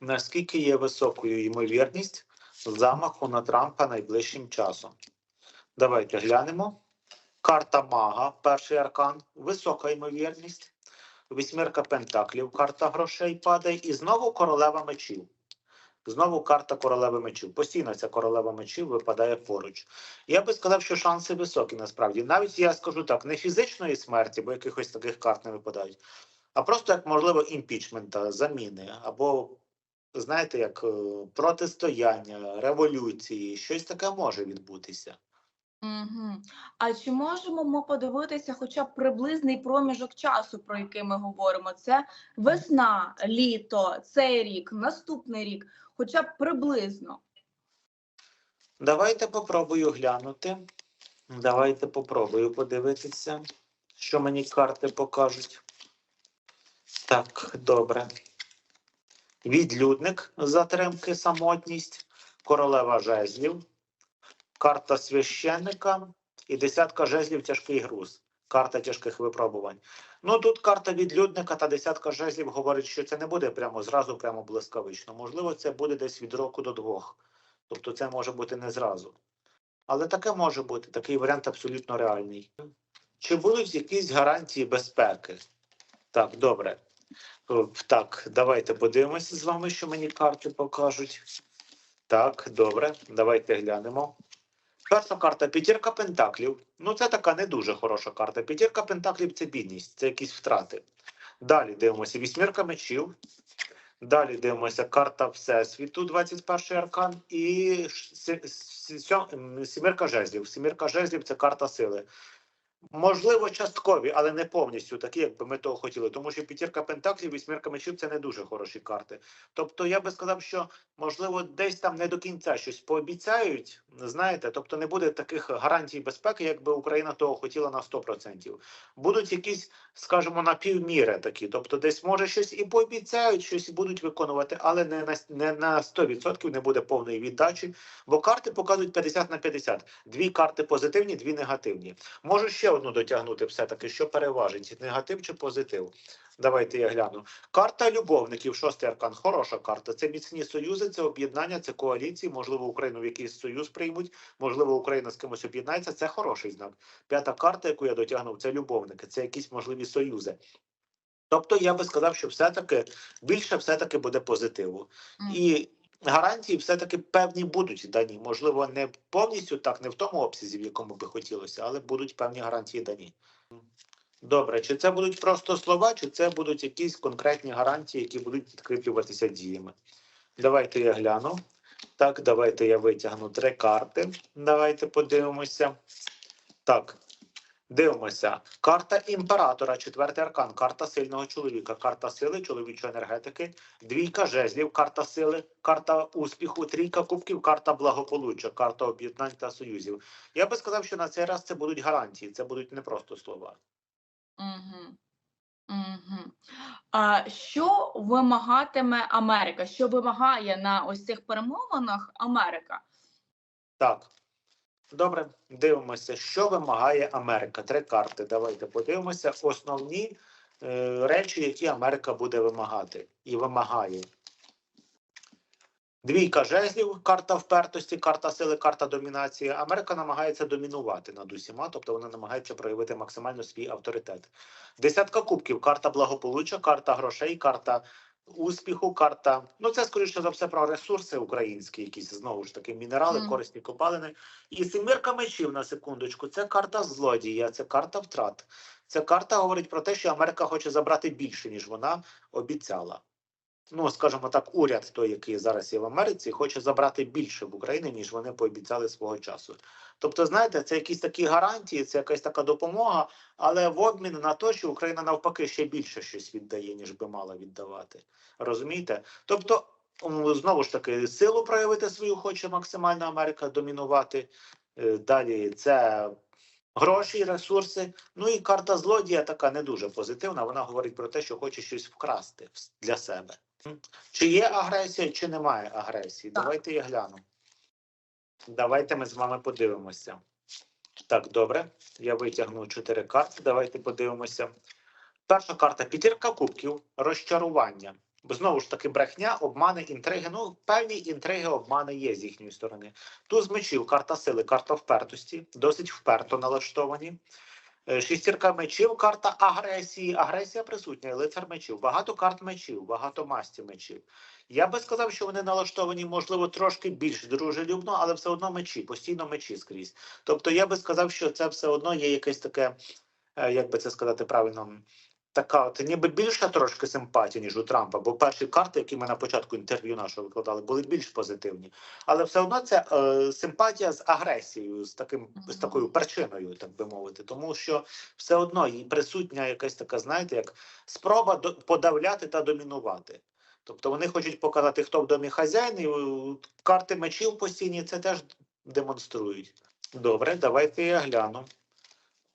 наскільки є високою ймовірність замаху на Трампа найближчим часом. Давайте глянемо. Карта Мага, перший аркан, висока ймовірність. Вісьмірка Пентаклів, карта грошей падає, і знову королева мечів. Знову карта королеви мечів. Постійно ця королева мечів випадає поруч. Я би сказав, що шанси високі насправді. Навіть я скажу так, не фізичної смерті, бо якихось таких карт не випадають, а просто як можливо імпічмента, заміни, або знаєте, як е, протистояння, революції, щось таке може відбутися. Угу. А чи можемо ми подивитися хоча б приблизний проміжок часу, про який ми говоримо? Це весна, літо, цей рік, наступний рік, хоча б приблизно. Давайте попробую глянути. Давайте попробую подивитися, що мені карти покажуть. Так, добре. Відлюдник затримки, самотність, королева жезлів, карта священника і десятка жезлів тяжкий груз. Карта тяжких випробувань. Ну тут карта відлюдника та десятка жезлів говорить, що це не буде прямо зразу, прямо блискавично. Можливо, це буде десь від року до двох. Тобто це може бути не зразу. Але таке може бути, такий варіант абсолютно реальний. Чи будуть якісь гарантії безпеки? Так, добре. О, Так, давайте подивимося з вами, що мені карти покажуть. Так, добре, давайте глянемо. Перша карта п'ятірка пентаклів. Ну, це така не дуже хороша карта. П'ятірка пентаклів це бідність, це якісь втрати. Далі дивимося вісьмірка мечів. Далі дивимося карта Всесвіту, 21 аркан, і сімірка жезлів. Сімірка жезлів це карта сили. Можливо, часткові, але не повністю такі, як би ми того хотіли. Тому що п'ятірка пентаклів, вісьмірка мечів це не дуже хороші карти. Тобто я би сказав, що можливо десь там не до кінця щось пообіцяють. Знаєте, тобто не буде таких гарантій безпеки, якби Україна того хотіла на 100%. Будуть якісь, скажімо, на півміри такі. Тобто, десь може щось і пообіцяють, щось і будуть виконувати, але не на не на 100% не буде повної віддачі. Бо карти показують 50 на 50. Дві карти позитивні, дві негативні. Можу ще одну дотягнути, все-таки, що переважить негатив чи позитив. Давайте я гляну. Карта любовників, шостий аркан. Хороша карта. Це міцні союзи, це об'єднання, це коаліції. Можливо, Україну в якийсь союз приймуть. Можливо, Україна з кимось об'єднається. Це хороший знак. П'ята карта, яку я дотягнув, це любовники, це якісь можливі союзи. Тобто я би сказав, що все-таки більше все-таки буде позитиву. Мгм. І гарантії все-таки певні будуть дані. Можливо, не повністю так, не в тому обсязі, в якому би хотілося, але будуть певні гарантії дані. Добре, чи це будуть просто слова, чи це будуть якісь конкретні гарантії, які будуть підкріплюватися діями? Давайте я гляну. Так, давайте я витягну три карти. Давайте подивимося. Так, дивимося. Карта імператора, четвертий аркан, карта сильного чоловіка, карта сили, чоловічої енергетики, двійка жезлів, карта сили, карта успіху, трійка кубків, карта благополуччя, карта об'єднань та союзів. Я би сказав, що на цей раз це будуть гарантії, це будуть не просто слова. Угу. Угу. А що вимагатиме Америка? Що вимагає на ось цих перемовинах Америка? Так. Добре, дивимося, що вимагає Америка. Три карти. Давайте подивимося. Основні е, речі, які Америка буде вимагати і вимагає. Двійка жезлів, карта впертості, карта сили, карта домінації. Америка намагається домінувати над усіма, тобто вона намагається проявити максимально свій авторитет. Десятка кубків, карта благополуччя, карта грошей, карта успіху, карта. Ну, це скоріше за все про ресурси українські, якісь знову ж таки мінерали, mm. корисні копалини. І семірка мечів на секундочку. Це карта злодія, це карта втрат. Ця карта говорить про те, що Америка хоче забрати більше, ніж вона обіцяла. Ну, скажімо так, уряд, той, який зараз є в Америці, хоче забрати більше в Україні, ніж вони пообіцяли свого часу. Тобто, знаєте, це якісь такі гарантії, це якась така допомога, але в обмін на те, що Україна навпаки ще більше щось віддає, ніж би мала віддавати. Розумієте? Тобто, знову ж таки, силу проявити свою хоче максимально Америка домінувати. Е, Далі це гроші, ресурси. Ну і карта злодія така не дуже позитивна. Вона говорить про те, що хоче щось вкрасти для себе. Чи є агресія, чи немає агресії? Так. Давайте я гляну. Давайте ми з вами подивимося. Так, добре. Я витягну чотири карти. Давайте подивимося. Перша карта п'ятірка кубків, розчарування. Бо знову ж таки брехня, обмани, інтриги. Ну, певні інтриги, обмани є з їхньої сторони. Туз мечів, карта сили, карта впертості, досить вперто налаштовані. Е, Шістірка мечів, карта агресії. Агресія присутня, лицар мечів, багато карт мечів, багато масті мечів. Я би сказав, що вони налаштовані, можливо, трошки більш дружелюбно, але все одно мечі, постійно мечі скрізь. Тобто я би сказав, що це все одно є якесь таке, е, як би це сказати правильно, така от ніби більша трошки симпатія, ніж у Трампа, бо перші карти, які ми на початку інтерв'ю нашого викладали, були більш позитивні. Але все одно це е, симпатія з агресією, з таким з такою причиною, так би мовити, тому що все одно їй присутня якась така, знаєте, як спроба до, подавляти та домінувати. Тобто вони хочуть показати, хто в домі хазяїн, і карти мечів постійні це теж демонструють. Добре, давайте я гляну.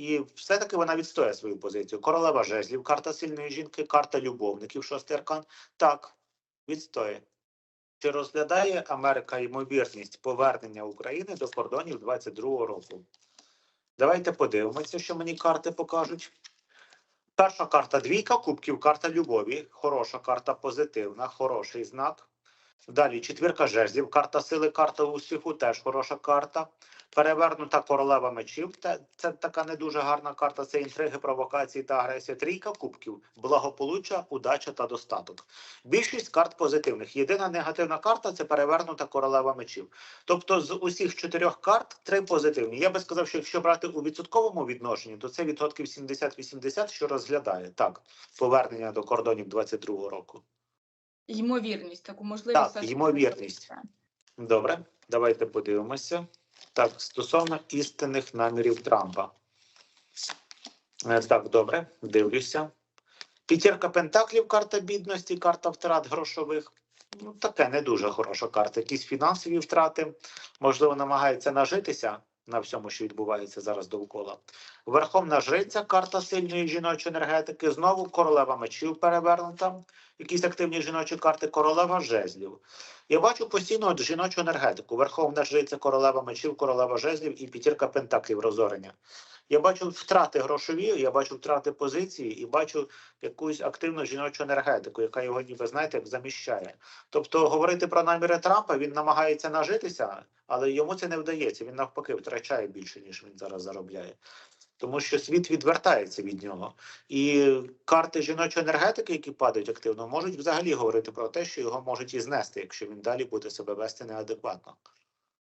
І все-таки вона відстоює свою позицію. Королева жезлів, карта сильної жінки, карта любовників, шостий аркан. Так, відстоює. Чи розглядає Америка ймовірність повернення України до кордонів 22-го року? Давайте подивимося, що мені карти покажуть. Перша карта двійка кубків, карта любові. Хороша карта, позитивна, хороший знак. Далі четвірка жезлів, карта сили, карта успіху, теж хороша карта. Перевернута королева мечів. Це, така не дуже гарна карта. Це інтриги, провокації та агресія. Трійка кубків, благополуччя, удача та достаток. Більшість карт позитивних. Єдина негативна карта це перевернута королева мечів. Тобто з усіх чотирьох карт три позитивні. Я би сказав, що якщо брати у відсотковому відношенні, то це відсотків 70-80, що розглядає так повернення до кордонів 22-го року. Ймовірність, таку можливість. Так, ймовірність. Добре, давайте подивимося. Так, стосовно істинних намірів Трампа. Е, Так, добре, дивлюся. П'ятірка Пентаклів, карта бідності, карта втрат грошових. Ну, таке не дуже хороша карта. Якісь фінансові втрати. Можливо, намагається нажитися на всьому, що відбувається зараз довкола. Верховна жриця, карта сильної жіночої енергетики. Знову королева мечів перевернута. Якісь активні жіночі карти, королева жезлів. Я бачу постійно жіночу енергетику. Верховна жриця, королева мечів, королева жезлів і п'ятірка пентаклів розорення. Я бачу втрати грошові, я бачу втрати позиції і бачу якусь активну жіночу енергетику, яка його ніби знаєте, як заміщає. Тобто говорити про наміри Трампа він намагається нажитися, але йому це не вдається. Він навпаки втрачає більше, ніж він зараз заробляє. Тому що світ відвертається від нього. І карти жіночої енергетики, які падають активно, можуть взагалі говорити про те, що його можуть і знести, якщо він далі буде себе вести неадекватно.